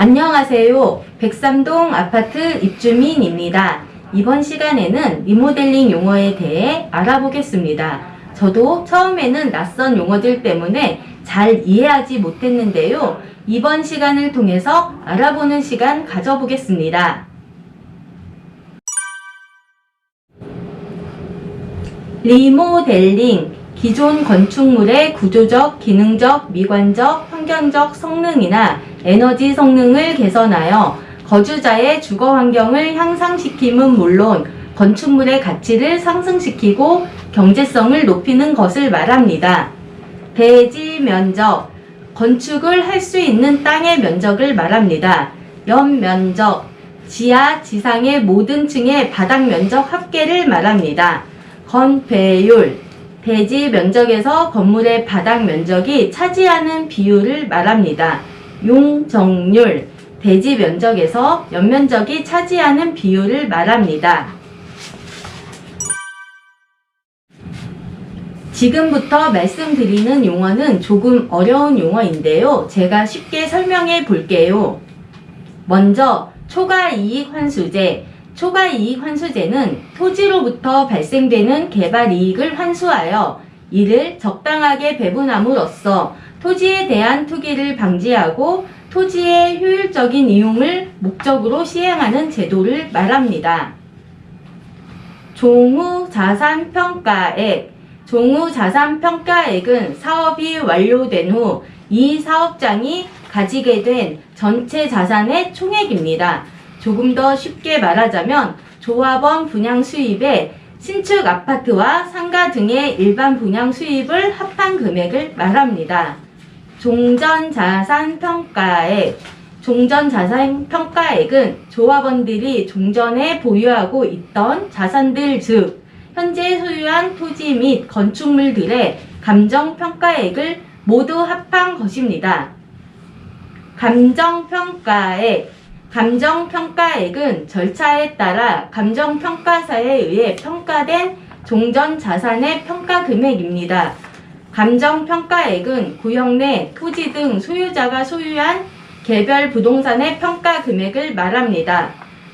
안녕하세요. 백삼동 아파트 입주민입니다. 이번 시간에는 리모델링 용어에 대해 알아보겠습니다. 저도 처음에는 낯선 용어들 때문에 잘 이해하지 못했는데요. 이번 시간을 통해서 알아보는 시간 가져보겠습니다. 리모델링, 기존 건축물의 구조적, 기능적, 미관적, 환경적 성능이나 에너지 성능을 개선하여 거주자의 주거 환경을 향상시킴은 물론 건축물의 가치를 상승시키고 경제성을 높이는 것을 말합니다. 대지 면적, 건축을 할 수 있는 땅의 면적을 말합니다. 연면적, 지하, 지상의 모든 층의 바닥 면적 합계를 말합니다. 건배율, 대지 면적에서 건물의 바닥 면적이 차지하는 비율을 말합니다. 용적률, 대지 면적에서 연면적이 차지하는 비율을 말합니다. 지금부터 말씀드리는 용어는 조금 어려운 용어인데요. 제가 쉽게 설명해 볼게요. 먼저 초과이익 환수제. 초과이익 환수제는 토지로부터 발생되는 개발 이익을 환수하여 이를 적당하게 배분함으로써 토지에 대한 투기를 방지하고 토지의 효율적인 이용을 목적으로 시행하는 제도를 말합니다. 종후 자산 평가액 종후 자산 평가액은 사업이 완료된 후 이 사업장이 가지게 된 전체 자산의 총액입니다. 조금 더 쉽게 말하자면 조합원 분양 수입에 신축 아파트와 상가 등의 일반 분양 수입을 합한 금액을 말합니다. 종전 자산 평가액 종전 자산 평가액은 조합원들이 종전에 보유하고 있던 자산들 즉 현재 소유한 토지 및 건축물들의 감정 평가액을 모두 합한 것입니다. 감정 평가액 감정 평가액은 절차에 따라 감정 평가사에 의해 평가된 종전 자산의 평가 금액입니다. 감정 평가액은 구역 내 토지 등 소유자가 소유한 개별 부동산의 평가 금액을 말합니다.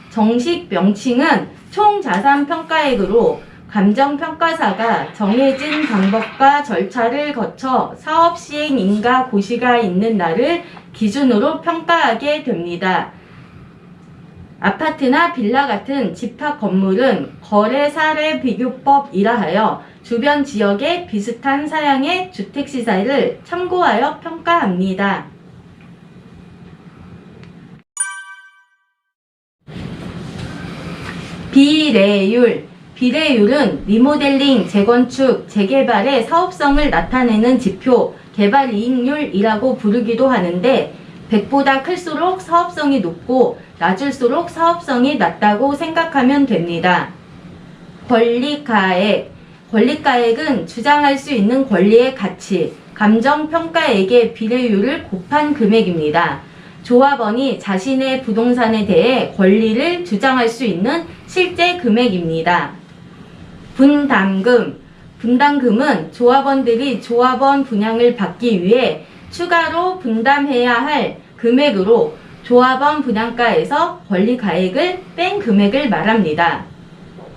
정식 명칭은 총자산 평가액으로 감정평가사가 정해진 방법과 절차를 거쳐 사업 시행 인가 고시가 있는 날을 기준으로 평가하게 됩니다. 아파트나 빌라 같은 집합 건물은 거래 사례 비교법이라 하여 주변 지역의 비슷한 사양의 주택 시세를 참고하여 평가합니다. 비례율 비례율은 리모델링, 재건축, 재개발의 사업성을 나타내는 지표, 개발 이익률이라고 부르기도 하는데 100보다 클수록 사업성이 높고 낮을수록 사업성이 낮다고 생각하면 됩니다. 권리가액 권리가액은 주장할 수 있는 권리의 가치, 감정평가액의 비례율을 곱한 금액입니다. 조합원이 자신의 부동산에 대해 권리를 주장할 수 있는 실제 금액입니다. 분담금. 분담금은 조합원들이 조합원 분양을 받기 위해 추가로 분담해야 할 금액으로 조합원 분양가에서 권리 가액을 뺀 금액을 말합니다.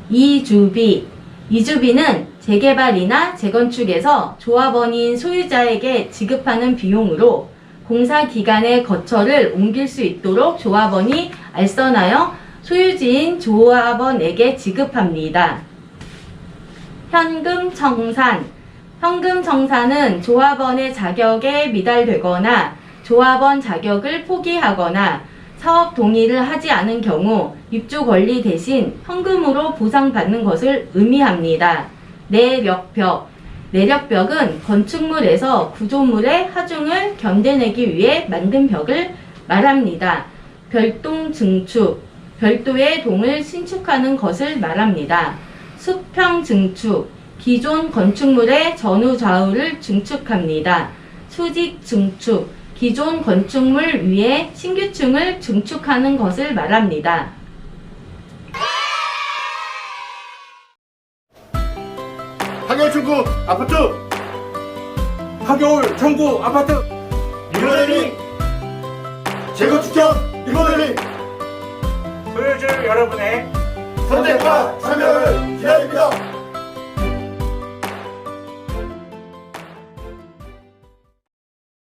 이주비. 이주비는 재개발이나 재건축에서 조합원인 소유자에게 지급하는 비용으로 공사 기간의 거처를 옮길 수 있도록 조합원이 알선하여 소유지인 조합원에게 지급합니다. 현금 청산. 현금 청산은 조합원의 자격에 미달되거나 조합원 자격을 포기하거나 사업 동의를 하지 않은 경우 입주 권리 대신 현금으로 보상받는 것을 의미합니다. 내력벽. 내력벽은 건축물에서 구조물의 하중을 견뎌내기 위해 만든 벽을 말합니다. 별동 증축. 별도의 동을 신축하는 것을 말합니다. 수평 증축, 기존 건축물의 전후 좌우를 증축합니다. 수직 증축, 기존 건축물 위에 신규층을 증축하는 것을 말합니다. 하겨울 출구 아파트! 하겨울 청구 아파트! 리모델링 재건축형 리모델링 소유주 여러분의 선택과 참여를 기다립니다.